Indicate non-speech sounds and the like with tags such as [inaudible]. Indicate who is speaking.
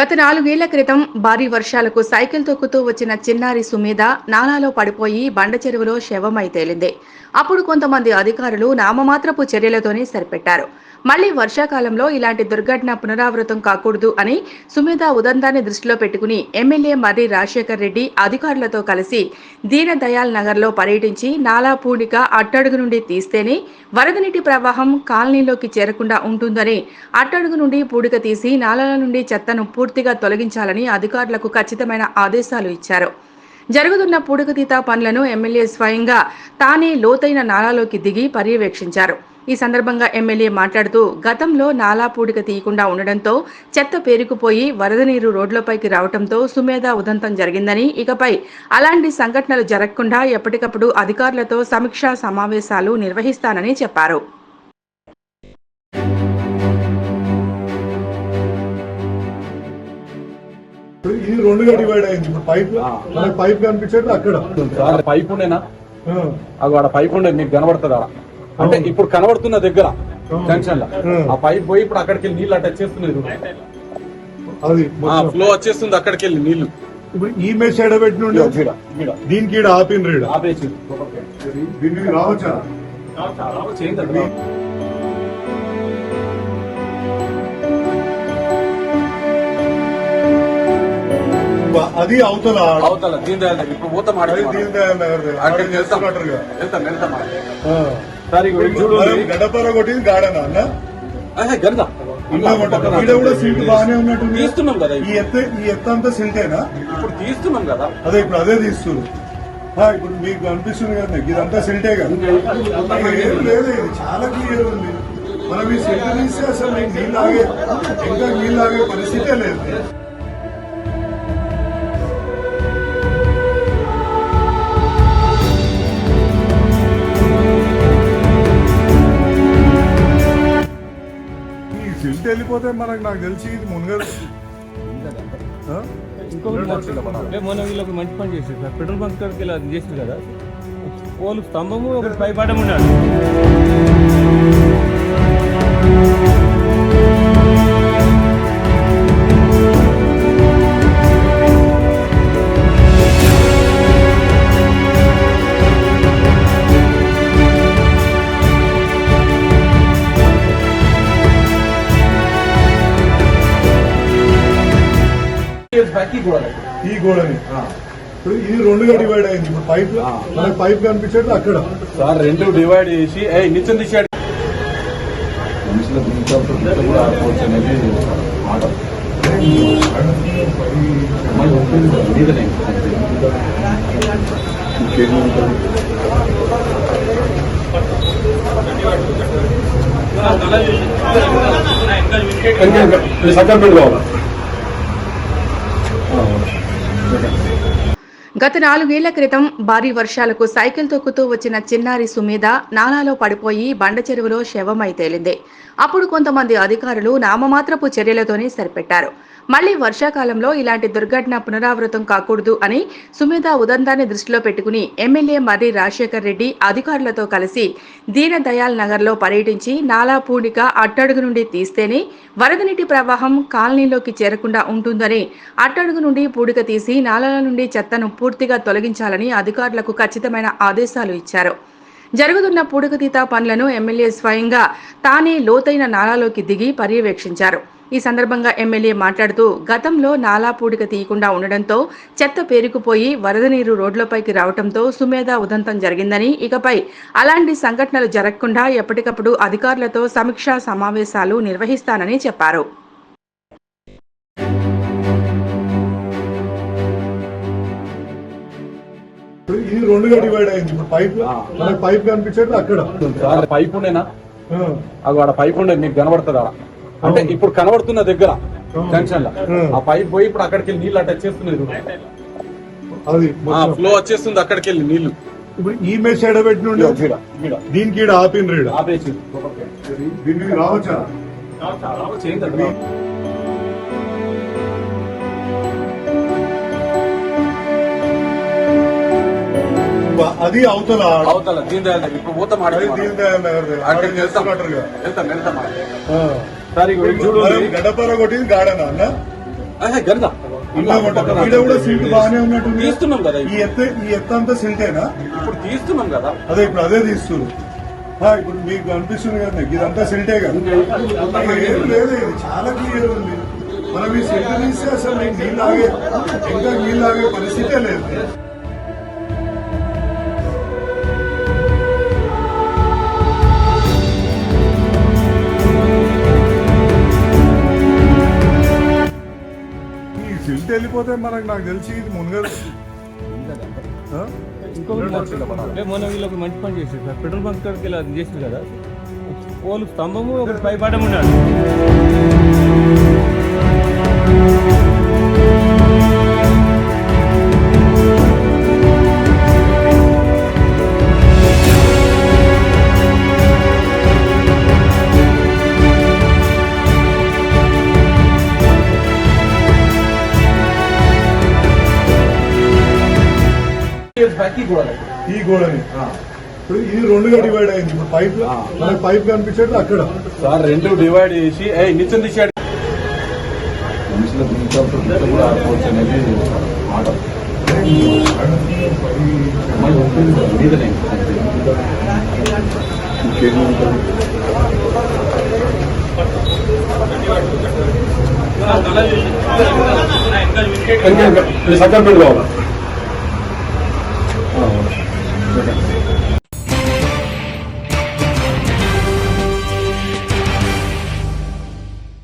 Speaker 1: గత నాలుగేళ్ళ క్రితం భారీ వర్షాలకు సైకిల్ తొక్కుతూ వచ్చిన చిన్నారి సుమేధ నాలాలో పడిపోయి బండ చెరువులో శవమై తేలింది. అప్పుడు కొంతమంది అధికారులు నామమాత్రపు చర్యలతోనే సరిపెట్టారు. మళ్ళీ వర్షాకాలంలో ఇలాంటి దుర్ఘటన పునరావృతం కాకూడదు అని సుమేధ ఉదంతాన్ని దృష్టిలో పెట్టుకుని ఎమ్మెల్యే మర్రి రాజశేఖర్ రెడ్డి అధికారులతో కలిసి దీన దయాల్ నగర్లో పర్యటించి నాలా పూడిక అట్టడుగు నుండి తీస్తేనే వరద నీటి ప్రవాహం కాలనీలోకి చేరకుండా ఉంటుందని అట్టడుగు నుండి పూడిక తీసి నాలాల నుండి చెత్తను పూర్తిగా తొలగించాలని అధికారులకు ఖచ్చితమైన ఆదేశాలు ఇచ్చారు. జరుగుతున్న పూడికతీత పనులను ఎమ్మెల్యే స్వయంగా తానే లోతైన నాలాలోకి దిగి పర్యవేక్షించారు. ఈ సందర్భంగా ఎమ్మెల్యే మాట్లాడుతూ గతంలో నాలా పూడిక తీయకుండా ఉండడంతో చెత్త పేరుకుపోయి వరద నీరు రోడ్లపైకి రావడంతో సుమేధ ఉదంతం జరిగిందని ఇకపై అలాంటి సంఘటనలు జరగకుండా ఎప్పటికప్పుడు అధికారులతో సమీక్షా సమావేశాలు నిర్వహిస్తానని చెప్పారు.
Speaker 2: ఇది రెండుగా డివైడ్ అయింది. ఇప్పుడు పైప్ పైప్ కనిపించేది అక్కడ.
Speaker 3: పైప్ ఉండేనా? అది పైప్ ఉండేది మీకు కనబడుతుంది? అంటే ఇప్పుడు కనబడుతున్న దగ్గర జంక్షన్లో ఆ. పైప్ పోయి ఇప్పుడు అక్కడికి వెళ్ళి నీళ్ళు అటాచ్ చేస్తున్నది. ఫ్లో వచ్చేస్తుంది అక్కడికి వెళ్ళి నీళ్ళు
Speaker 2: ఇప్పుడు ఈ మెష్ ఎడ పెట్టి నుండి
Speaker 3: ఈడ, ఈడ.
Speaker 2: దీనికి ఈడ ఆపిన రీడ?
Speaker 3: ఆపేసి.
Speaker 2: దీనికి రావచ్చా?
Speaker 3: చేయండి
Speaker 2: అది అవతల
Speaker 3: అవతల దీని దయాల్ దగ్గర. ఇప్పుడు పోతాం
Speaker 2: దీన్ దగ్గర.
Speaker 3: అక్కడికి వెళ్తాం. వెళ్తాం వెళ్తాం
Speaker 2: గడపర కొట్టింది గాడనా అన్న.
Speaker 3: అదే గంద
Speaker 2: ఇంకా కొట్టాలి. ఈడ కూడా సీట్ బాగానే ఉన్నట్టుంది.
Speaker 3: తీస్తున్నాం కదా
Speaker 2: ఈ ఎత్తు ఈ ఎత్తు అంతా సిల్టేనా
Speaker 3: ఇప్పుడు తీస్తున్నాం కదా.
Speaker 2: అదే ఇప్పుడు అదే తీస్తున్నారు. ఆ, ఇప్పుడు మీకు అనిపిస్తుంది కదా ఇదంతా సిల్టే కదా. లేదు ఇది చాలా క్లియర్ ఉంది. మనం ఈ సిల్ట్ తీస్తే అసలు నీళ్ళు ఆగే ఇంకా నీళ్ళు ఆగే పరిస్థితే లేదు. సిల్ట్ వెళ్ళిపోతే మనకు నాకు తెలిసి ఇది మునగదు [laughs]
Speaker 4: మొన్న వీళ్ళకి మంచి పని చేశారు సార్. పెట్రోల్ బంక్ కాడికి ఇలా చేసింది కదా. పోలు స్తంభము ఒకటి పైపాటం
Speaker 2: ఈ గోడని ఇప్పుడు ఇది రెండుగా డివైడ్ అయింది ఇప్పుడు పైప్ మనకి పైప్ కనిపించేది అక్కడ
Speaker 3: సార్ రెండు డివైడ్ చేసి ఏ నిత్యం తీసాడు సక్కర్ పెట్టుకోవాలి
Speaker 1: గత నాలుగేళ్ళ క్రితం భారీ వర్షాలకు సైకిల్ తొక్కుతూ వచ్చిన చిన్నారి సుమేధ నాలాలో పడిపోయి బండ చెరువులో శవమై తేలింది. అప్పుడు కొంతమంది అధికారులు నామమాత్రపు చర్యలతోనే సరిపెట్టారు. మళ్ళీ వర్షాకాలంలో ఇలాంటి దుర్ఘటన పునరావృతం కాకూడదు అని సుమేధ ఉదంతాన్ని దృష్టిలో పెట్టుకుని ఎమ్మెల్యే మర్రి రాజశేఖర్ రెడ్డి అధికారులతో కలిసి దీన దయాల్ నగర్లో పర్యటించి నాలా పూడిక అట్టడుగు నుండి తీస్తేనే వరద నీటి ప్రవాహం కాలనీలోకి చేరకుండా ఉంటుందని అట్టడుగు నుండి పూడిక తీసి నాలాల నుండి చెత్తను పూర్తిగా తొలగించాలని అధికారులకు ఖచ్చితమైన ఆదేశాలు ఇచ్చారు. జరుగుతున్న పూడికతీత పనులను ఎమ్మెల్యే స్వయంగా తానే లోతైన నాలాలోకి దిగి పర్యవేక్షించారు. ఈ సందర్భంగా ఎమ్మెల్యే మాట్లాడుతూ గతంలో నాలా పూడిక తీయకుండా ఉండడంతో చెత్త పేరుకుపోయి వరద నీరు రోడ్లపైకి రావడంతో సుమేధ ఉదంతం జరిగిందని ఇకపై అలాంటి సంఘటనలు జరగకుండా ఎప్పటికప్పుడు అధికారులతో సమీక్షా సమావేశాలు నిర్వహిస్తానని చెప్పారు.
Speaker 2: ఇది రెండుగా డివైడ్ అయింది. ఇప్పుడు పైప్ పైప్ కనిపించేది అక్కడ.
Speaker 3: పైప్ ఉండేనా? అది ఆడ పైప్ ఉండేది మీకు కనబడుతుంది? అంటే ఇప్పుడు కనబడుతున్న దగ్గర జంక్షన్లో ఆ. పైప్ పోయి ఇప్పుడు అక్కడికి వెళ్ళి నీళ్ళు అటాచ్ చేస్తున్నది
Speaker 2: అది.
Speaker 3: ఫ్లో వచ్చేస్తుంది అక్కడికి వెళ్ళి నీళ్ళు
Speaker 2: ఇప్పుడు ఈ మెష్ ఎడ పెట్టి నుండి
Speaker 3: ఈడ, ఈడ.
Speaker 2: దీనికి ఆపిన రీడ
Speaker 3: ఆపేసి
Speaker 2: దీనికి రావచ్చా
Speaker 3: చేయండి
Speaker 2: అది అవతల
Speaker 3: అవతల దీని దయాల్ దగ్గర. ఇప్పుడు పోతాం
Speaker 2: దీన్
Speaker 3: అక్కడికి వెళ్తాం. వెళ్తాం వెళ్తాం. సార్ చూడు
Speaker 2: గడపర కొట్టింది గాడనా అన్న? కూడా సిల్ట్ బాగానే ఉన్నట్టుంది.
Speaker 3: తీస్తున్నాం కదా
Speaker 2: ఈ ఎత్తు ఈ ఎత్తు అంతా సిల్టేనా
Speaker 3: ఇప్పుడు తీస్తున్నాం కదా.
Speaker 2: అదే ఇప్పుడు అదే తీస్తున్నారు. ఇప్పుడు మీకు అనిపిస్తుంది కదా ఇదంతా సిల్టే కదా. ఏం లేదు ఇది చాలా క్లియర్ ఉంది. మనం ఈ సిల్ట్ తీస్తే అసలు నీళ్ళు ఆగే ఇంకా నీళ్ళు ఆగే పరిస్థితే లేదు. సిల్ట్ వెళ్ళిపోతే మనకు నాకు తెలిసి ఇది మునగదు?
Speaker 4: ఇంకొకటి మొన్న వీళ్ళకి మంచి పని చేశారు సార్. పెట్రోల్ బంక్ కాడికి వెళ్ళి అది చేసింది కదా. పోలు స్తంభము ఒకటి పై పడడం ఉన్నాడు
Speaker 2: ఈ గోడని ఇప్పుడు ఇది రెండుగా డివైడ్ అయింది ఇప్పుడు పైప్ మనకి పైప్ కనిపించేది అక్కడ
Speaker 3: సార్ రెండు డివైడ్ చేసి ఏ నిత్యం తీసాడు మనుషుల కూడా ఆడుకోవచ్చు అనేది మాట సక్కర్ పెట్టుకోవాలి Thank you.